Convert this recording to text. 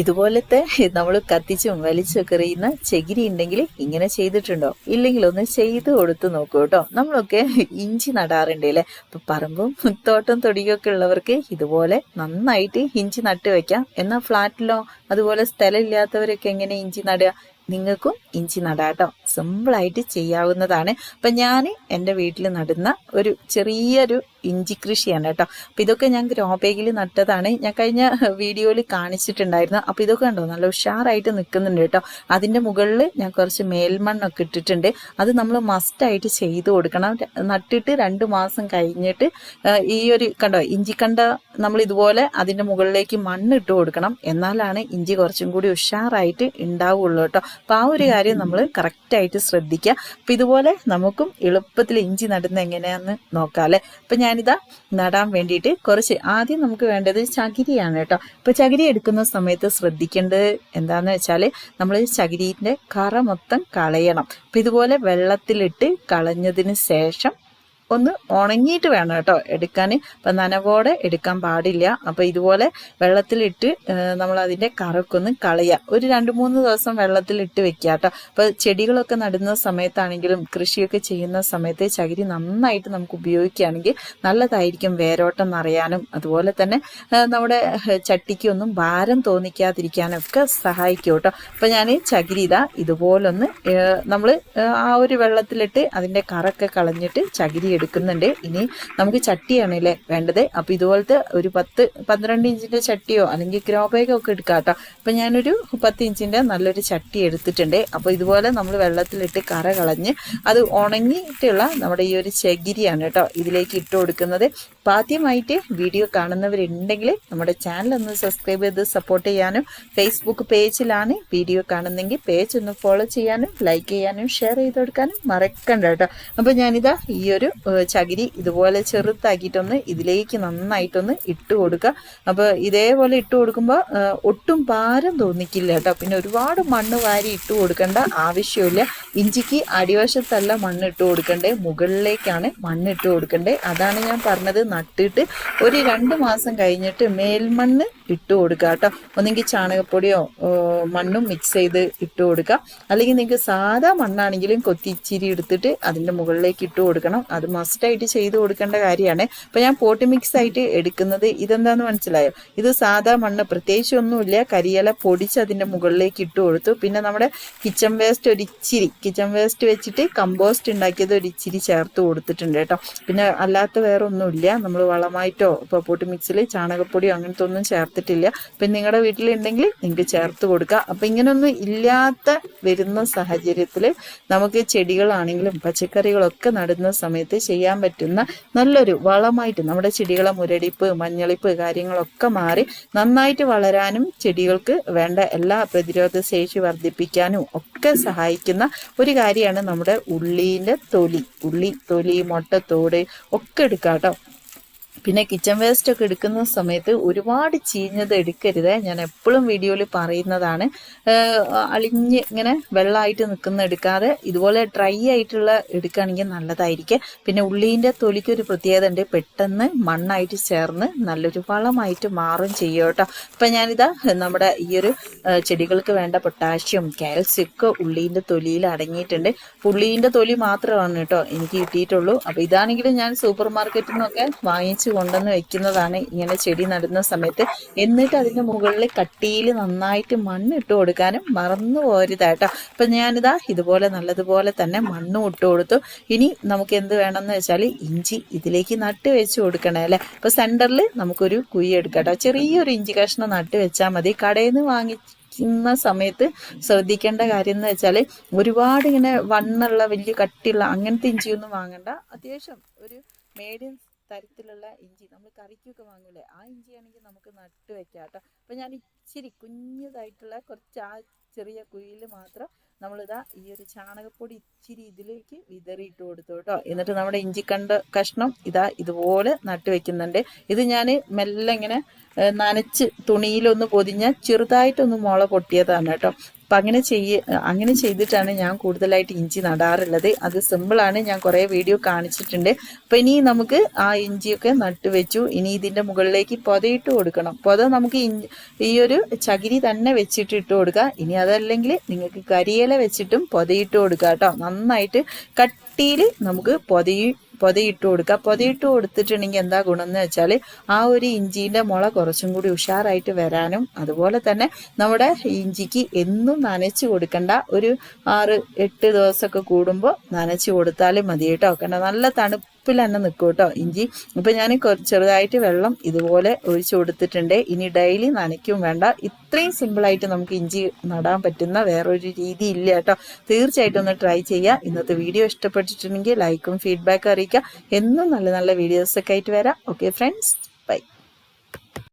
ഇതുപോലത്തെ നമ്മൾ കത്തിച്ചും വലിച്ചും എറിയുന്ന ചകിരി ഉണ്ടെങ്കിൽ ഇങ്ങനെ ചെയ്തിട്ടുണ്ടോ? ഇല്ലെങ്കിൽ ഒന്ന് ചെയ്ത് കൊടുത്ത് നോക്കൂ കേട്ടോ. നമ്മളൊക്കെ ഇഞ്ചി നടാറുണ്ട് അല്ലേ? അപ്പൊ പറമ്പും തോട്ടം തൊടിയൊക്കെ ഉള്ളവർക്ക് ഇതുപോലെ നന്നായിട്ട് ഇഞ്ചി നട്ട് വെക്കാം. എന്നാ ഫ്ലാറ്റിലോ അതുപോലെ സ്ഥലം ഇല്ലാത്തവരൊക്കെ എങ്ങനെ ഇഞ്ചി നടുക? നിങ്ങൾക്കും ഇഞ്ചി നടാട്ടോ സിമ്പിളായിട്ട് ചെയ്യാവുന്നതാണ്. അപ്പം ഞാൻ എന്റെ വീട്ടിൽ നടുന്ന ഒരു ചെറിയൊരു ഇഞ്ചി കൃഷിയാണ് കേട്ടോ. അപ്പം ഇതൊക്കെ ഞാൻ ഗ്രോ നട്ടതാണ്. ഞാൻ കഴിഞ്ഞ വീഡിയോയിൽ കാണിച്ചിട്ടുണ്ടായിരുന്നു. അപ്പം ഇതൊക്കെ കണ്ടോ? നല്ല ഉഷാറായിട്ട് നിൽക്കുന്നുണ്ട് കേട്ടോ. അതിന്റെ മുകളിൽ ഞാൻ കുറച്ച് മേൽമണ്ണൊക്കെ ഇട്ടിട്ടുണ്ട്. അത് നമ്മൾ മസ്റ്റായിട്ട് ചെയ്ത് കൊടുക്കണം. നട്ടിട്ട് രണ്ട് മാസം കഴിഞ്ഞിട്ട് ഈ ഒരു കണ്ടോ? ഇഞ്ചി കണ്ട നമ്മൾ ഇതുപോലെ അതിന്റെ മുകളിലേക്ക് മണ്ണ് ഇട്ട് കൊടുക്കണം. എന്നാലാണ് ഇഞ്ചി കുറച്ചും കൂടി ഉഷാറായിട്ട് ഉണ്ടാവുള്ളൂ കേട്ടോ. അപ്പം ആ ഒരു കാര്യം നമ്മൾ കറക്റ്റായിട്ട് ശ്രദ്ധിക്കുക അപ്പം ഇതുപോലെ നമുക്കും എളുപ്പത്തിൽ ഇഞ്ചി നടുന്ന എങ്ങനെയാന്ന് നോക്കാം അല്ലേ? അപ്പം ഞാനിതാ നടാൻ വേണ്ടിയിട്ട് കുറച്ച് ആദ്യം നമുക്ക് വേണ്ടത് ചകിരിയാണ് കേട്ടോ. ഇപ്പം ചകിരി എടുക്കുന്ന സമയത്ത് ശ്രദ്ധിക്കേണ്ടത് എന്താണെന്ന് വെച്ചാൽ നമ്മൾ ചകിരീന്റെ കറ മൊത്തം കളയണം. അപ്പം ഇതുപോലെ വെള്ളത്തിലിട്ട് കളഞ്ഞതിന് ശേഷം ഒന്ന് ഉണങ്ങിയിട്ട് വേണം കേട്ടോ എടുക്കാൻ അപ്പം നനവോടെ എടുക്കാൻ പാടില്ല. അപ്പം ഇതുപോലെ വെള്ളത്തിലിട്ട് നമ്മൾ അതിന്റെ കറക്കൊന്ന് കളയുക ഒരു രണ്ട് മൂന്ന് ദിവസം വെള്ളത്തിലിട്ട് വെക്കുക കേട്ടോ. അപ്പം ചെടികളൊക്കെ നടുന്ന സമയത്താണെങ്കിലും കൃഷിയൊക്കെ ചെയ്യുന്ന സമയത്ത് ചകിരി നന്നായിട്ട് നമുക്ക് ഉപയോഗിക്കുകയാണെങ്കിൽ നല്ലതായിരിക്കും വേരോട്ടം നിറയാനും. അതുപോലെ തന്നെ നമ്മുടെ ചട്ടിക്കൊന്നും ഭാരം തോന്നിക്കാതിരിക്കാനും ഒക്കെ സഹായിക്കും കേട്ടോ. അപ്പം ഞാൻ ചകിരി ഇതാ ഇതുപോലൊന്ന് നമ്മൾ ആ ഒരു വെള്ളത്തിലിട്ട് അതിന്റെ കറൊക്കെ കളഞ്ഞിട്ട് ചകിരി എടുക്കുന്നുണ്ട്. ഇനി നമുക്ക് ചട്ടിയാണ് അല്ലേ വേണ്ടത്. അപ്പം ഇതുപോലത്തെ ഒരു പത്ത് പന്ത്രണ്ട് ഇഞ്ചിന്റെ ചട്ടിയോ അല്ലെങ്കിൽ ഗ്രോ ബാഗോ ഒക്കെ എടുക്കാം കേട്ടോ. അപ്പം ഞാനൊരു പത്ത് ഇഞ്ചിന്റെ നല്ലൊരു ചട്ടി എടുത്തിട്ടുണ്ട്. അപ്പോൾ ഇതുപോലെ നമ്മൾ വെള്ളത്തിലിട്ട് കറ കളഞ്ഞ് അത് ഉണങ്ങിയിട്ടുള്ള നമ്മുടെ ഈ ഒരു ചകിരിയാണ് കേട്ടോ ഇതിലേക്ക് ഇട്ട് കൊടുക്കുന്നത്. അപ്പം ആദ്യമായിട്ട് വീഡിയോ കാണുന്നവരുണ്ടെങ്കിൽ നമ്മുടെ ചാനൽ ഒന്ന് സബ്സ്ക്രൈബ് ചെയ്ത് സപ്പോർട്ട് ചെയ്യാനും ഫേസ്ബുക്ക് പേജിലാണ് വീഡിയോ കാണുന്നെങ്കിൽ പേജ് ഒന്ന് ഫോളോ ചെയ്യാനും ലൈക്ക് ചെയ്യാനും ഷെയർ ചെയ്ത് കൊടുക്കാനും മറക്കണ്ട കേട്ടോ. അപ്പോൾ ഞാനിതാ ഈ ഒരു ചകിരി ഇതുപോലെ ചെറുത്താക്കിയിട്ടൊന്ന് ഇതിലേക്ക് നന്നായിട്ടൊന്ന് ഇട്ട് കൊടുക്കുക. അപ്പോൾ ഇതേപോലെ ഇട്ട് കൊടുക്കുമ്പോൾ ഒട്ടും ഭാരം തോന്നിക്കില്ല കേട്ടോ. പിന്നെ ഒരുപാട് മണ്ണ് വാരി ഇട്ട് കൊടുക്കേണ്ട ആവശ്യമില്ല. ഇഞ്ചിക്ക് അടിവശത്തല്ല മണ്ണ് ഇട്ട് കൊടുക്കണ്ടേ മുകളിലേക്കാണ് മണ്ണ് ഇട്ട് കൊടുക്കണ്ടേ. അതാണ് ഞാൻ പറഞ്ഞത് നട്ടിട്ട് ഒരു രണ്ട് മാസം കഴിഞ്ഞിട്ട് മേൽമണ്ണ് ഇട്ട് കൊടുക്കുക കേട്ടോ. ഒന്നെങ്കിൽ ചാണകപ്പൊടിയോ മണ്ണും മിക്സ് ചെയ്ത് ഇട്ട് കൊടുക്കുക. അല്ലെങ്കിൽ നിങ്ങൾക്ക് സാധാ മണ്ണാണെങ്കിലും കൊത്തിച്ചിരി എടുത്തിട്ട് അതിന്റെ മുകളിലേക്ക് ഇട്ട് കൊടുക്കണം. അത് മസ്റ്റായിട്ട് ചെയ്ത് കൊടുക്കേണ്ട കാര്യമാണ്. അപ്പോൾ ഞാൻ പോട്ടി മിക്സ് ആയിട്ട് എടുക്കുന്നത് ഇതെന്താന്ന് മനസ്സിലായോ? ഇത് സാധാ മണ്ണ് പ്രത്യേകിച്ച് ഒന്നുമില്ല. കരിയില പൊടിച്ച് അതിന്റെ മുകളിലേക്ക് ഇട്ട് കൊടുത്തു. പിന്നെ നമ്മുടെ കിച്ചൺ വേസ്റ്റ് ഒരു ഇച്ചിരി കിച്ചൺ വേസ്റ്റ് വെച്ചിട്ട് കമ്പോസ്റ്റ് ഉണ്ടാക്കിയത് ഒരു ഇച്ചിരി ചേർത്ത് കൊടുത്തിട്ടുണ്ട് കേട്ടോ. പിന്നെ അല്ലാത്ത വേറെ ഒന്നുമില്ല നമ്മൾ വളമായിട്ടോ ഇപ്പോൾ പോട്ട് മിക്സിൽ ചാണകപ്പൊടിയോ അങ്ങനത്തെ ഒന്നും ചേർത്തിട്ടില്ല പിന്നെ നിങ്ങളുടെ വീട്ടിലുണ്ടെങ്കിൽ നിങ്ങൾക്ക് ചേർത്ത് കൊടുക്കുക അപ്പം ഇങ്ങനൊന്നും ഇല്ലാത്ത വരുന്ന സാഹചര്യത്തിൽ നമുക്ക് ചെടികളാണെങ്കിലും പച്ചക്കറികളൊക്കെ നടുന്ന സമയത്ത് ചെയ്യാൻ പറ്റുന്ന നല്ലൊരു വളമായിട്ട് നമ്മുടെ ചെടികളെ മുരടിപ്പ് മഞ്ഞളിപ്പ് കാര്യങ്ങളൊക്കെ മാറി നന്നായിട്ട് വളരാനും ചെടികൾക്ക് വേണ്ട എല്ലാ പ്രതിരോധ ശേഷി വർദ്ധിപ്പിക്കാനും ഒക്കെ സഹായിക്കുന്ന ഒരു കാര്യമാണ് നമ്മുടെ ഉള്ളീന്റെ തൊലി. ഉള്ളി തൊലി മുട്ടത്തോട് ഒക്കെ എടുക്കാം കേട്ടോ പിന്നെ കിച്ചൺ വേസ്റ്റ് ഒക്കെ എടുക്കുന്ന സമയത്ത് ഒരുപാട് ചീഞ്ഞത് എടുക്കരുത്. ഞാൻ എപ്പോഴും വീഡിയോയിൽ പറയുന്നതാണ്. അളിഞ്ഞ് ഇങ്ങനെ വെള്ളമായിട്ട് നിൽക്കുന്ന എടുക്കാതെ ഇതുപോലെ ഡ്രൈ ആയിട്ടുള്ള എടുക്കുകയാണെങ്കിൽ നല്ലതായിരിക്കും. പിന്നെ ഉള്ളീന്റെ തൊലിക്ക് ഒരു പ്രത്യേകത ഉണ്ട്. പെട്ടെന്ന് മണ്ണായിട്ട് ചേർന്ന് നല്ലൊരു വളമായിട്ട് മാറും ചെയ്യും കേട്ടോ. അപ്പം ഞാനിതാ നമ്മുടെ ഈ ഒരു ചെടികൾക്ക് വേണ്ട പൊട്ടാഷ്യം കാൽസ്യം ഒക്കെ ഉള്ളീന്റെ തൊലിയിൽ അടങ്ങിയിട്ടുണ്ട്. ഉള്ളീന്റെ തൊലി മാത്രമാണ് കേട്ടോ എനിക്ക് കിട്ടിയിട്ടുള്ളൂ. അപ്പോൾ ഇതാണെങ്കിലും ഞാൻ സൂപ്പർ മാർക്കറ്റിൽ നിന്നൊക്കെ വാങ്ങിച്ച് കൊണ്ടുവന്ന് വെക്കുന്നതാണ് ഇങ്ങനെ ചെടി നടുന്ന സമയത്ത്. എന്നിട്ട് അതിന്റെ മുകളിൽ കട്ടിയിൽ നന്നായിട്ട് മണ്ണ് ഇട്ട് കൊടുക്കാനും മറന്നു പോരുതായിട്ടോ അപ്പം ഞാനിതാ ഇതുപോലെ നല്ലതുപോലെ തന്നെ മണ്ണും ഇട്ട് കൊടുത്തു. ഇനി നമുക്ക് എന്ത് വേണമെന്ന് വെച്ചാൽ ഇഞ്ചി ഇതിലേക്ക് നട്ട് വെച്ച് കൊടുക്കണേ അല്ലേ? അപ്പോൾ സെന്ററിൽ നമുക്കൊരു കുഴി എടുക്കാം ചെറിയൊരു ഇഞ്ചി കഷ്ണം നട്ട് വെച്ചാൽ മതി. കടയിൽ നിന്ന് വാങ്ങി സമയത്ത് ശ്രദ്ധിക്കേണ്ട കാര്യം എന്ന് വെച്ചാൽ ഒരുപാട് ഇങ്ങനെ വണ്ണുള്ള വലിയ കട്ടിയുള്ള അങ്ങനത്തെ ഇഞ്ചിയൊന്നും വാങ്ങണ്ട. അത്യാവശ്യം ഒരു മീഡിയം തരത്തിലുള്ള ഇഞ്ചി. നമ്മൾ കറിക്കൊക്കെ വാങ്ങൂലേ ആ ഇഞ്ചി ആണെങ്കിൽ നമുക്ക് നട്ട് വെക്കാം കേട്ടോ. അപ്പം ഞാൻ ഇച്ചിരി കുഞ്ഞതായിട്ടുള്ള കുറച്ച് ആ ചെറിയ കുഴിയിൽ മാത്രം നമ്മളിതാ ഈ ഒരു ചാണകപ്പൊടി ഇച്ചിരി ഇതിലേക്ക് വിതറിയിട്ട് കൊടുത്തു കേട്ടോ. എന്നിട്ട് നമ്മുടെ ഇഞ്ചിക്കണ്ട കണ്ട കഷ്ണം ഇതാ ഇതുപോലെ നട്ട് വെക്കുന്നുണ്ട്. ഇത് ഞാൻ മെല്ലെ ഇങ്ങനെ നനച്ച് തുണിയിലൊന്ന് പൊതിഞ്ഞ ചെറുതായിട്ടൊന്ന് മുള പൊട്ടിയതാണ് കേട്ടോ. അപ്പം അങ്ങനെ ചെയ്യ അങ്ങനെ ചെയ്തിട്ടാണ് ഞാൻ കൂടുതലായിട്ട് ഇഞ്ചി നടാറുള്ളത്. അത് സിമ്പിളാണ് ഞാൻ കുറേ വീഡിയോ കാണിച്ചിട്ടുണ്ട്. അപ്പം ഇനി നമുക്ക് ആ ഇഞ്ചിയൊക്കെ നട്ടുവെച്ചു ഇനി ഇതിന്റെ മുകളിലേക്ക് പൊതയിട്ട് കൊടുക്കണം. പൊത നമുക്ക് ഈ ഒരു ചകിരി തന്നെ വെച്ചിട്ട് ഇട്ട് കൊടുക്കുക ഇനി അതല്ലെങ്കിൽ നിങ്ങൾക്ക് കരിയില വെച്ചിട്ടും പൊതയിട്ട് കൊടുക്കുക കേട്ടോ. നന്നായിട്ട് കട്ടിയിൽ നമുക്ക് പൊതയി പൊതയിട്ട് കൊടുക്കുക പൊതയിട്ട് കൊടുത്തിട്ടുണ്ടെങ്കിൽ എന്താ ഗുണം എന്ന് വെച്ചാൽ ആ ഒരു ഇഞ്ചിന്റെ മുള കുറച്ചും കൂടി ഉഷാറായിട്ട് വരാനും അതുപോലെ തന്നെ നമ്മുടെ ഇഞ്ചിക്ക് എന്നും നനച്ച് കൊടുക്കേണ്ട ഒരു ആറ് എട്ട് ദിവസമൊക്കെ കൂടുമ്പോൾ നനച്ച് കൊടുത്താലും മതി കേട്ടോ. നല്ല തണുപ്പിൽ തന്നെ നിൽക്കും കേട്ടോ ഇഞ്ചി. ഇപ്പം ഞാൻ ചെറുതായിട്ട് വെള്ളം ഇതുപോലെ ഒഴിച്ചു കൊടുത്തിട്ടുണ്ട്. ഇനി ഡെയിലി നനയ്ക്കും വേണ്ട. ഇത്രയും സിമ്പിളായിട്ട് നമുക്ക് ഇഞ്ചി നടാൻ പറ്റുന്ന വേറൊരു രീതി ഇല്ല കേട്ടോ. തീർച്ചയായിട്ടും ഒന്ന് ട്രൈ ചെയ്യുക ഇന്നത്തെ വീഡിയോ ഇഷ്ടപ്പെട്ടിട്ടുണ്ടെങ്കിൽ ലൈക്കും ഫീഡ്ബാക്കും അറിയിക്കുക. എന്നും നല്ല നല്ല വീഡിയോസൊക്കെ ആയിട്ട് വരാം. Okay friends